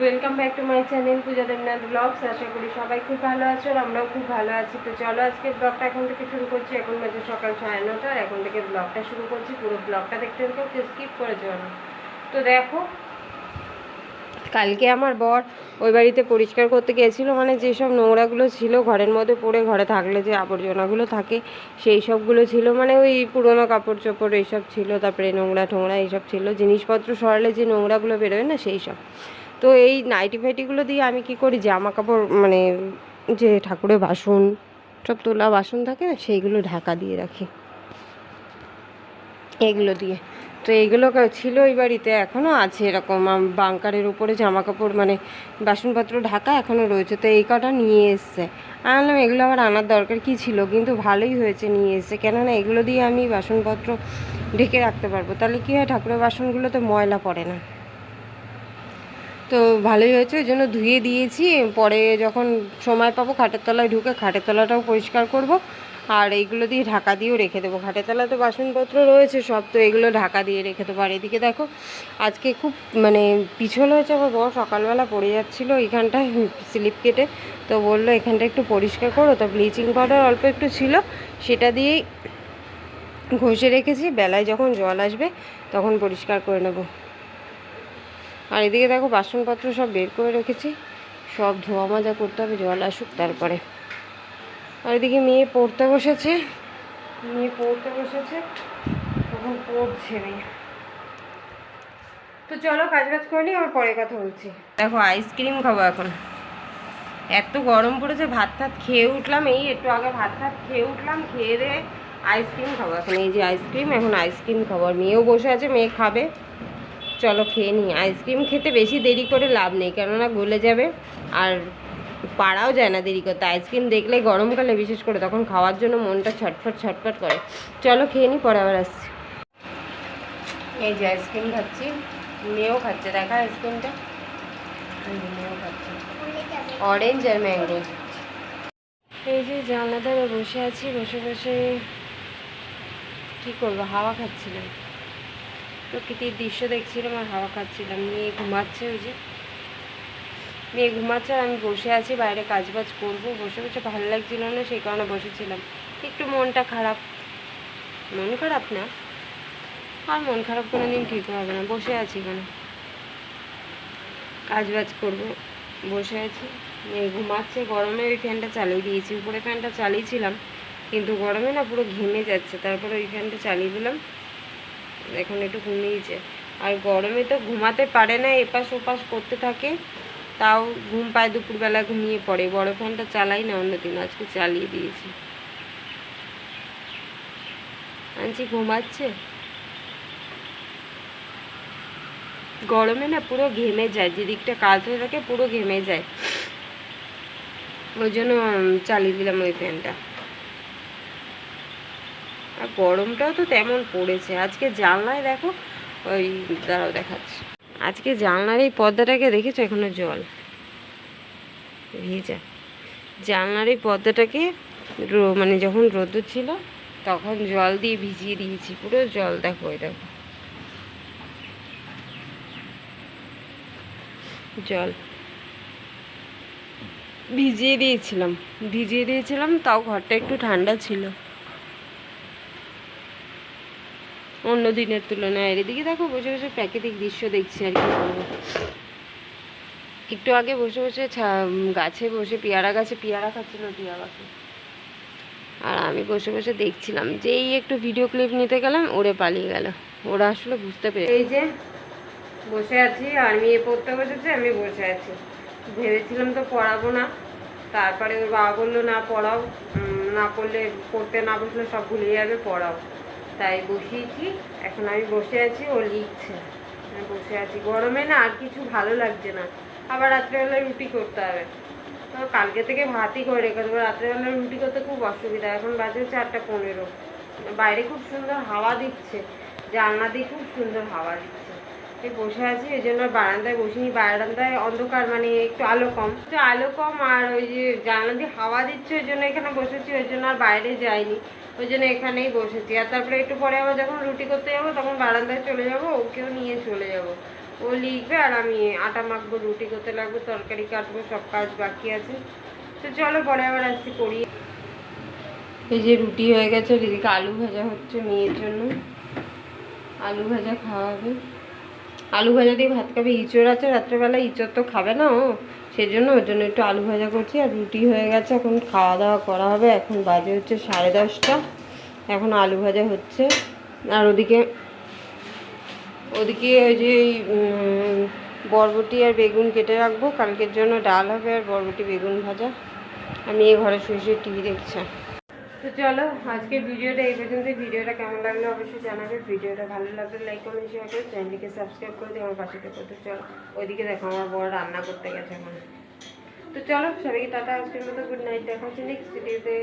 Welcome back to my channel Puja Debnath blogs আশা করি সবাই খুব ভালো আছো আর আমরাও খুব ভালো আছি। তো চলো আজকে ব্লগটা এখন থেকে শুরু করছি। এখন বাজে সকাল সাড়ে নটা এখন থেকে ব্লগটা শুরু করছি। পুরো ব্লগটা দেখতে দেখো কেউ স্কিপ করে না। তো দেখো, কালকে আমার বর ওই বাড়িতে পরিষ্কার করতে গিয়েছিল। মানে যেসব নোংরাগুলো ছিল ঘরের মধ্যে পড়ে, ঘরে থাকলে যে আবর্জনাগুলো থাকে, সেই সবগুলো ছিল। মানে ওই পুরোনো কাপড় চোপড় এইসব ছিল। তারপরে নোংরা ঠোংরা এইসব ছিল। জিনিসপত্র সরালে যে নোংরাগুলো বেরোয় না, সেই সব। তো এই নাইটি ফাইটিগুলো দিয়ে আমি কি করি? জামা কাপড় মানে যে ঠাকুরের বাসন, সব তোলা বাসন থাকে না, সেইগুলো ঢাকা দিয়ে রাখি। এগুলো দিয়ে। তো এইগুলো ছিল ওই বাড়িতে এখনও আছে এরকম। বাংকারের উপরে জামা কাপড় মানে বাসনপত্র ঢাকা এখনও রয়েছে। তো এই কটা নিয়ে এসছে। আমি বললাম, এগুলো আবার আনার দরকার। কি ছিল? কিন্তু ভালোই হয়েছে নিয়ে এসছে। কেননা এগুলো দিয়ে আমি বাসনপত্র ঢেকে রাখতে পারব। তাহলে কী হয়? ঠাকুরের বাসনগুলোতে ময়লা পড়ে না। তো ভালোই হয়েছে, ওই জন্য ধুয়ে দিয়েছি। পরে যখন সময় পাবো খাটের তলায় ঢুকে খাটের তলাটাও পরিষ্কার করব। আর এইগুলো দিয়ে ঢাকা দিয়েও রেখে দেবো। খাটের তলায় তো বাসনপত্র রয়েছে, সব তো এগুলো ঢাকা দিয়ে রেখে দেবো। আর এদিকে দেখো, আজকে খুব মানে পিছল হয়েছে আমার বড় সকালবেলা পড়ে যাচ্ছিল এইখানটায়, স্লিপ কেটে। তো বলল, এখানটা একটু পরিষ্কার করো। তো ব্লিচিং পাউডার অল্প একটু ছিল, সেটা দিয়েই ঘষে রেখেছি। বেলায় যখন জল আসবে, তখন পরিষ্কার করে নেব। আর এদিকে দেখো বাসনপত্র সব বের করে রেখেছি। সব ধোয়া মাজা করতে হবে, জল আসুক তারপরে। আর এদিকে মেয়ে পড়তে বসেছে। মেয়ে পড়তে বসেছে, তখন পড়ছে মেয়ে। তো চলো কাজ বাজ করে নিই আর পরে কথা বলছি। দেখো আইসক্রিম খাব এখন। এত গরম পড়েছে, ভাত টাত খেয়ে উঠলাম। এই একটু আগে ভাত টাত খেয়ে উঠলাম, খেয়ে দিয়ে আইসক্রিম খাব। এখন এই যে আইসক্রিম, এখন আইসক্রিম খাব। আর মেয়েও বসে আছে, মেয়ে খাবে। চলো খেয়ে নিই। আইসক্রিম খেতে বেশি দেরি করে লাভ নেই, কেননা গলে যাবে। আর পাড়াও যায় না দেরি করতে। আইসক্রিম দেখলে গরমকালে বিশেষ করে, তখন খাওয়ার জন্য মনটা ছটফট ছটফট করে। চলো খেয়ে নিই পরে আবার আসছি। এই যে আইসক্রিম খাচ্ছি। মেয়েও খাচ্ছে, দেখা আইসক্রিমটা। মেয়েও খাচ্ছে। অরেঞ্জ আর ম্যাঙ্গো এই যে জানলা ধারে বসে আছি, বসে বসে কি করব? হাওয়া খাচ্ছিলাম। প্রকৃতির দৃশ্য দেখছিলাম আর হাওয়া খাচ্ছিলাম। মেয়ে ঘুমাচ্ছে ওই যে। মেয়ে ঘুমাচ্ছে আর আমি বসে আছি, বাইরে কাজ বাজ করব। বসে বসে ভালো লাগছিল না, সেই কারণে বসেছিলাম। একটু মনটা খারাপ। মন খারাপ না? আর মন খারাপ কোনো দিন ঠিক হবে না। বসে আছি এখানে। কাজ বাজ করব। বসে আছি। মেয়ে ঘুমাচ্ছে। গরমে ওই ফ্যানটা চালিয়ে দিয়েছি। উপরে ফ্যানটা চালিয়েছিলাম। কিন্তু গরমে না পুরো ঘেমে যাচ্ছে। তারপরে ওই ফ্যানটা চালিয়ে দিলাম। এখন একটু ঘুমিয়েছে আর গরমে তো ঘুমাতে পারে না, এপাশ ওপাশ করতে থাকে। তাও ঘুম পায় দুপুরবেলা ঘুমিয়ে পড়ে। বড় ফ্যানটা চালাই না অন্যদিন আজকে চালিয়ে দিয়েছি। আনছি, ঘুমাচ্ছে? গরমে না পুরো ঘেমে যায় যেদিকটা কাজ হয়ে থাকে পুরো ঘেমে যায়। ওই জন্য চালিয়ে দিলাম ওই ফ্যানটা। আর গরমটাও তো তেমন পড়েছে। আজকে জানলায় দেখো, ওই দাঁড়াও দেখাচ্ছি। আজকে জানলার এই পর্দাটাকে দেখেছ এখনও জল? ভেজা। জানলার এই পর্দাটাকে মানে যখন রোদ্দুর ছিল, তখন জল দিয়ে ভিজিয়ে দিয়েছি। পুরো জল দেখো এই দেখো জল। ভিজিয়ে দিয়েছিলাম। ভিজিয়ে দিয়েছিলাম, তাও ঘরটা একটু ঠান্ডা ছিল। অন্য দিনের তুলনায়। এদিকে দেখো বসে বসে প্রাকৃতিক দৃশ্য দেখছি আর কি একটু আগে বসে বসে গাছে বসে পেয়ারা গাছে পেয়ারা খাচ্ছিল টিয়া পাখি। আর আমি বসে বসে দেখছিলাম যেই একটু ভিডিও ক্লিপ নিতে গেলাম, ওরে পালিয়ে গেল। ওরা আসলে বুঝতে পেরে এই যে বসে আছি আর মেয়ে পড়তে বসেছে, আমি বসে আছি। ভেবেছিলাম তো পড়াবো না। তারপরে ওর বাবা বলল, না, পড়াও। না পড়লে, পড়তে না বসলে সব ভুলে যাবে, পড়াও। তাই বসিয়েছি। এখন আমি বসে আছি, ও লিখছে। বসে আছি। গরমে না আর কিছু ভালো লাগছে না। আবার রাত্রেবেলা রুটি করতে হবে। তো কালকে থেকে ভাতই করে রেখে দেবো। রাত্রেবেলা রুটি করতে খুব অসুবিধা। এখন বাজে চারটা পনেরো। বাইরে খুব সুন্দর হাওয়া দিচ্ছে। জানলা দিয়ে খুব সুন্দর হাওয়া দিচ্ছে। এই বসে আছি, এই জন্য বারান্দায় বসিনি। বারান্দায় অন্ধকার মানে একটু আলো কম। একটু আলো কম আর ওই যে জানলা দিয়ে হাওয়া দিচ্ছে, ওই জন্য এখানে বসেছি, ওই জন্য আর বাইরে যাইনি। ওই জন্য এখানেই বসেছি। আর তারপরে একটু পরে আবার যখন রুটি করতে যাব, তখন বারান্দায় চলে যাব, ওকেও নিয়ে চলে যাব। ও লিখবে আর আমি আটা মাখবো, রুটি করতে লাগবো, তরকারি কাটবো, সব কাজ বাকি আছে। তো চলো পরে আবার আসছি, করি। এই যে রুটি হয়ে গেছে এদিকে আলু ভাজা হচ্ছে মেয়ের জন্য। আলু ভাজা খাওয়া হবে। আলু ভাজা দিয়ে ভাত খাবে, ইঁচড় আছে, রাত্রেবেলা ইঁচড় তো খাবে না ও। সেজন্য ওর জন্য একটু আলু ভাজা করছি, আর রুটি হয়ে গেছে, এখন খাওয়া দাওয়া করা হবে। এখন বাজে হচ্ছে সাড়ে দশটা, এখন আলু ভাজা হচ্ছে। আর ওদিকে ওদিকে ওই যে বরবটি আর বেগুন কেটে রাখব। কালকের জন্য ডাল হবে আর বরবটি বেগুন ভাজা। আমি এই ঘরে শুয়ে শুয়ে টিভি দেখছি। তো চলো আজকে ভিডিওটা এই পর্যন্ত ভিডিওটা কেমন লাগল অবশ্যই জানাবে। ভিডিওটা ভালো লাগলে লাইক কমেন্ট শেয়ার করে। চ্যানেলটিকে সাবস্ক্রাইব করে দিয়ে আমার পাশে থেকে। তো চলো, ওইদিকে দেখো আমার বড় রান্না করতে গেছে এখন। তো চলো, সবাইকে টাটা, আজকের মতো গুড নাইট দেখা হচ্ছে নেক্সট ভিডিওতে